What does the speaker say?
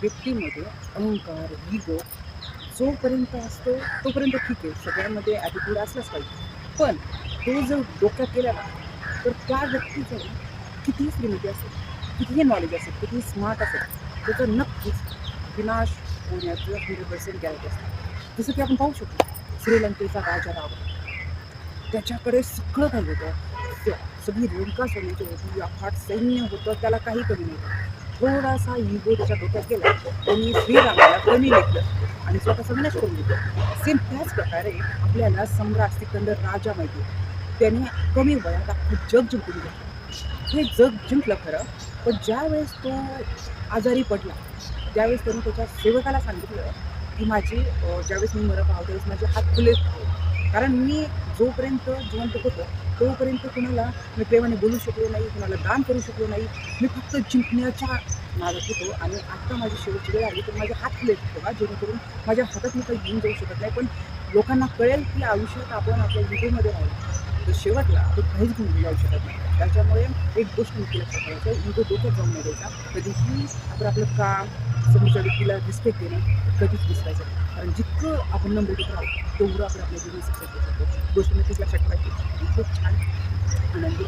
व्यक्तीमध्ये अहंकार इगो जोपर्यंत असतो तोपर्यंत ठीक आहे. सगळ्यांमध्ये ॲटिट्यूड असलाच पाहिजे. पण तो जर डोक्यात केला ना तर त्या व्यक्तीचं कितीही श्रीमती असेल कितीही नॉलेज असेल कितीही स्मार्ट असेल त्याचं नक्कीच विनाश होण्याचं हंड्रेड पर्सेंट गॅरंटी असतं. जसं की आपण पाहू शकतो श्रीलंकेचा राजा राव त्याच्याकडे सगळं काही होतं. सगळी रेणका सैन्याची होती अफाट सैन्य होतं त्याला काही कमी नव्हतं. थोडासा इगो त्याच्या डोक्यात गेला त्यांनी श्रीरामाला कमी लेखलं आणि स्वतःचा विनाश करून घेतला सेम त्याच प्रकारे आपल्याला सम्राट सिकंदर राजा माहिती त्याने कमी वयात आपलं जग जिंकून घेतलं. हे जग जिंकलं खरं पण ज्यावेळेस तो आजारी पडला त्यावेळेस त्याने त्याच्या सेवकाला सांगितलं की माझी ज्यावेळेस मी मरत आहो त्यावेळेस माझे हात खुले कारण मी जोपर्यंत जिवंत होतो तोपर्यंत कुणाला मी प्रेमाने बोलू शकलो नाही कुणाला दान करू शकलो नाही. मी फक्त जिंकण्याच्या नादात होतो आणि आत्ता माझी शेवटची वेळ आली तर माझे हात खुले बघा जेणेकरून माझ्या हातात मी काही घेऊन जाऊ शकत नाही. पण लोकांना कळेल की आयुष्यात आपण आपल्या विजेमध्ये राहिलो तर शेवटला तो काहीच घेऊन जाऊ शकत नाही. त्याच्यामुळे एक गोष्ट नक्की लक्षात ठेवायचं इगो डोक्यात जाऊन नाही द्यायचा कधीही आपण आपलं काम समोरच्या व्यक्तीला रिस्पेक्ट देणं कधीच विसरायचं कारण जितकं आपण नंबर देत राहू तेवढं आपण आपल्या जीवन सक्सेस करू शकतो. गोष्ट नक्कीच लक्षात ठेवायची खूप छान. आनंदी.